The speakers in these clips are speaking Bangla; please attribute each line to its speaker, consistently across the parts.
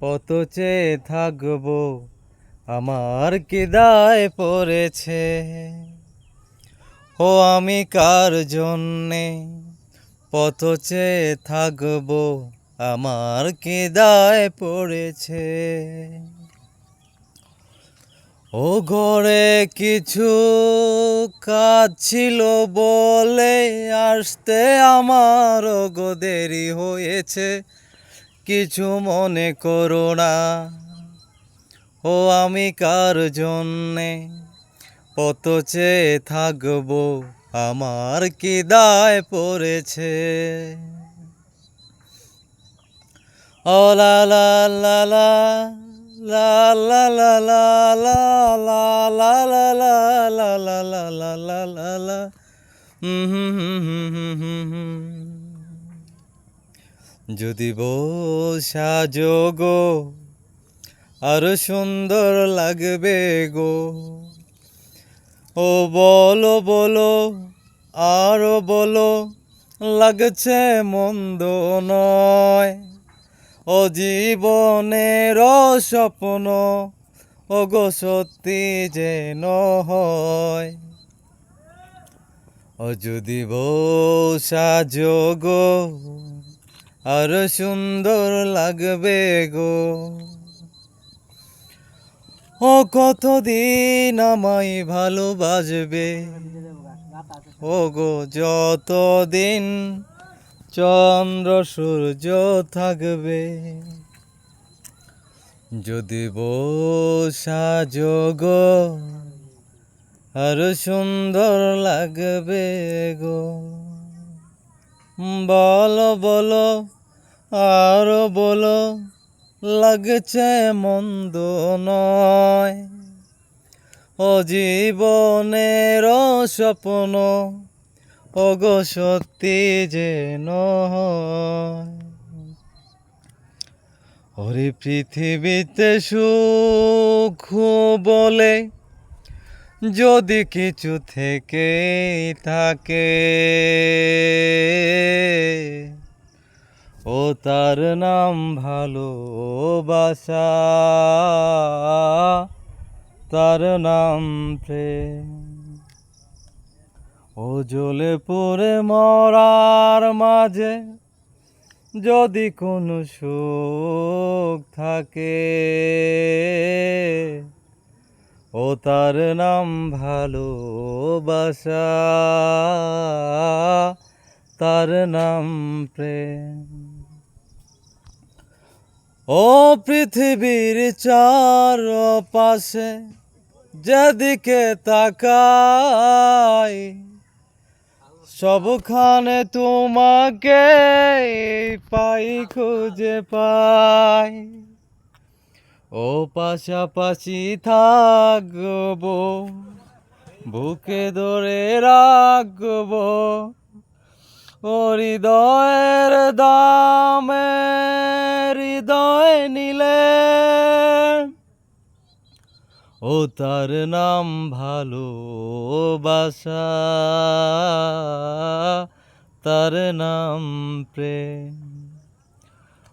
Speaker 1: কত চেয়ে থাকব? আমার কি দায় পড়েছে। ও আমি কার জন্যে পথ চেয়ে থাকব? আমার কি দায় পড়েছে। ও ঘরে কিছু কাজ ছিল বলে আসতে আমার গো দেরি হয়েছে। কিছু মনে করো না ও আমি কার জন্যে কত চেয়ে থাকব আমার কি দায় পড়েছে ও লা লা লা লা লা লা লা লা লা লা লা লা লা লা লা লা লা লা লা হুম হুম হুম হুম হুম হুম যদি বসা গো আরও সুন্দর লাগবে গো। ও বলো বলো, আরও বলো, লাগছে মন্দ নয়। ও জীবনের স্বপ্ন, ও গো সত্যি যেন হয়। ও যদি বসা গো আর সুন্দর লাগবে গো। ও, কতদিন আমায় ভালোবাসবে? ও গো, যতদিন চন্দ্র, সূর্য থাকবে, যদি বসা যোগ আর সুন্দর লাগবে গো। বলো বলো, আরও বলো, লাগছে মন্দ নয় ও জীবনের স্বপ্ন, ও গো সত্যি হয়। ওরে পৃথিবীতে সুখ বলে যদি কিছু থেকে থাকে তার নাম ভালোবাসা। তার নাম প্রেম। ও জ্বলে পড়ে মরার মাঝে যদি কোনো সুখ থাকে, ও তার নাম ভালোবাসা। তার নাম প্রেম। ও পৃথিবীর চার পাশে যেদিকে তাকাই, সবখানে তোমাকে পাই খুঁজে পাই। ও পাশাপাশি থাকব, বুকে ধরে রাখব হৃদয়ের দামে হৃদয় নিলে। ও তার নাম ভালোবাসা, তার নাম প্রেম।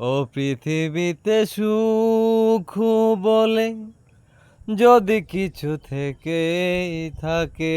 Speaker 1: ও পৃথিবীতে সুখ বলে যদি কিছু থেকে থাকে